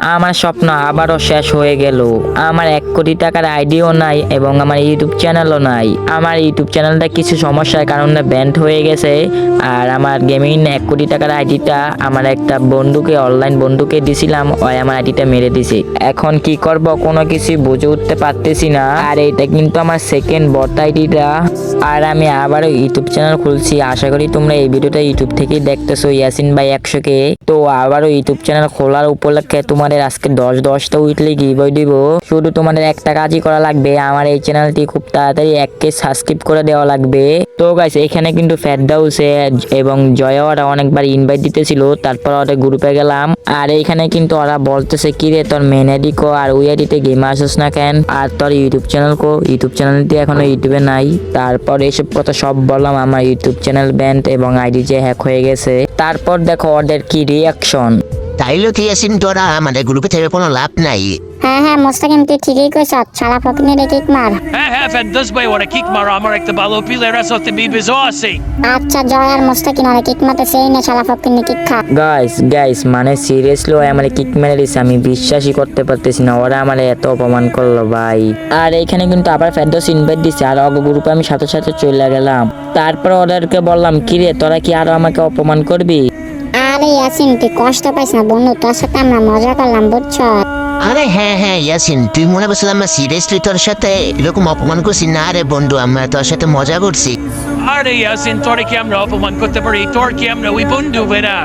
আমার স্বপ্ন আবারও শেষ হয়ে গেল। আমার এক কোটি টাকার আইডিও নাই এবং আমার ইউটিউব চ্যানেলও নাই। আমার ইউটিউব চ্যানেলটা কিছু সমস্যার কারণে ব্যান্ড হয়ে গেছে আর আমার গেমিং এক কোটি টাকার আইডিটা আমার একটা বন্ধুকে অনলাইন বন্ধুকে দিছিলাম, ওই আমার আইডিটা মেরে দিছে। এখন কি করব কোনো কিছু বুঝে উঠতে পারতেছি না। আর এটা কিন্তু আমার সেকেন্ড বট আইডিটা। আর আমি আবারও ইউটিউব চ্যানেল খুলছি। আশা করি তোমরা এই ভিডিওটা ইউটিউব থেকেই দেখতেছো, ইয়াসিন ভাই একশোকে। তো আবারও ইউটিউব চ্যানেল খোলার উপলক্ষে তোমাদের আজকে দশ দশটা উইকলি গিভওয়ে দিব। শুধু তোমাদের একটা কাজই করা লাগবে, আমার এই চ্যানেলটি খুব তাড়াতাড়ি এককে সাবস্ক্রাইব করে দেওয়া লাগবে। তো গাইস এখানে কিন্তু ফেরদাউসে এবং জয়া ওরা অনেকবার ইনভাইট দিতেছিল, তারপর ওদের গ্রুপে গেলাম। আর এইখানে কিন্তু ওরা বলতেছে কি রে তোর মেন আইডি কো আর ওই আইডিতে গেম আসিস না কেন? আর তোর ইউটিউব চ্যানেল কো? ইউটিউব চ্যানেলটি এখনও ইউটিউবে নাই। তারপর এসব কথা সব বললাম, আমার ইউটিউব চ্যানেল ব্যান্ড এবং আইডি যে হ্যাক হয়ে গেছে। তারপর দেখো ওদের কি রিয়াকশন তাইলে কি আছিস তোরা আমাদের গ্রুপে থেকে কোনো লাভ নাই। হ্যাঁ হ্যাঁ মোস্তাকিম তুই ঠিকই কইছ শালা ফকিনে রে কিক মার। হ্যাঁ হ্যাঁ ফেরদৌস ভাই ওরা কিক মারো আমার একটা ভালো প্লেয়ার আছে ওতে বিবিজও আছে। আচ্ছা জয় আর মোস্তাকিম আরে কিক মারতে সেই না শালা ফকিনে কিক খা। গাইস গাইস মানে সিরিয়াসলি ওই আমার কিক মেরে দিছে আমি বিশ্বাসই করতে পারতেছি না ওরা আমার এত অপমান করল ভাই। আর এখানে কিন্তু আবার ফেরদোস ইনভাইট দিছে আর অগ গ্রুপে আমি সাথে সাথে চলে গেলাম। তারপর ওদেরকে বললাম কিরে তোরা কি আরও আমাকে অপমান করবি? আরে ইয়াসিন তুই কষ্ট পাইস না বন্ধু? তোর সাথে আমরা মজা করলাম বুঝছ? আরে হ্যাঁ হ্যাঁ ইয়াসিন তুই মনে করছিস আমরা সিরিয়াসলি তোর সাথে এরকম অপমান করছি না রে বন্ধু আমরা তোর সাথে মজা করছি। আরে ইয়াসিন তোরে কি আমরা অপমান করতে পারি? তোর কি আমরা ওই বন্ধু বেরা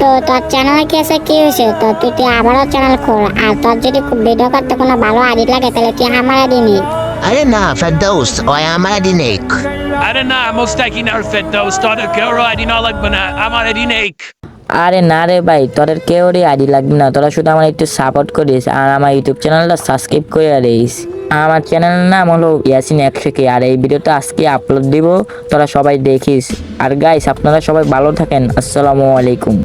তো তোর চ্যানেলে কি আছে? কি হয়েছে? তো তুই তুই আবারও চ্যানেল খোল আর তোর যদি খুব ভিডিও করতে কোনো ভালো আইডি লাগে তাহলে তুই আমার আইডি নি। আরে না ফেরদৌস ওই আমার দিনেক আরে না মোস্তাকিন আর ফেরদৌস তোদের কেউ আইডি না লাগবে না আমার আইডি নেক। আরে না রে ভাই, তোদের কেউ রে আইডি লাগবে না, তোরা শুধু আমার একটু সাপোর্ট করিস আর আমার ইউটিউব চ্যানেলটা সাবস্ক্রাইব করে রেস আমার চ্যানেলের নাম হলো ইয়াসিন একশো কে, আর এই ভিডিওটা আজকে আপলোড দিব, তোরা সবাই দেখিস। আর গাইস আপনারা সবাই ভালো থাকেন, আসসালামু আলাইকুম।